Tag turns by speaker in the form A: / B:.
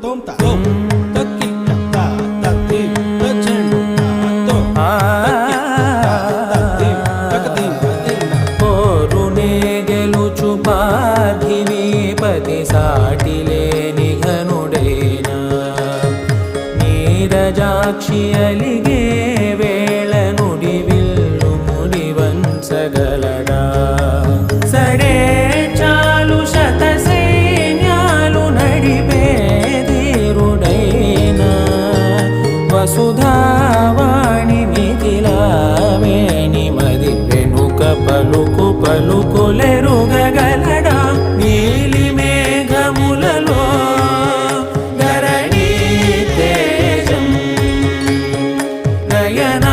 A: tonta
B: ക്ഷിയലികേ വേള മുടിവിൽ മുടിവൻ സകലം వసుధావాణి మిథిలావేణి మది వెనుక పలుకు పలుకులెరుగగలడా నీలి మేఘములలో ధరణి తేజం నయన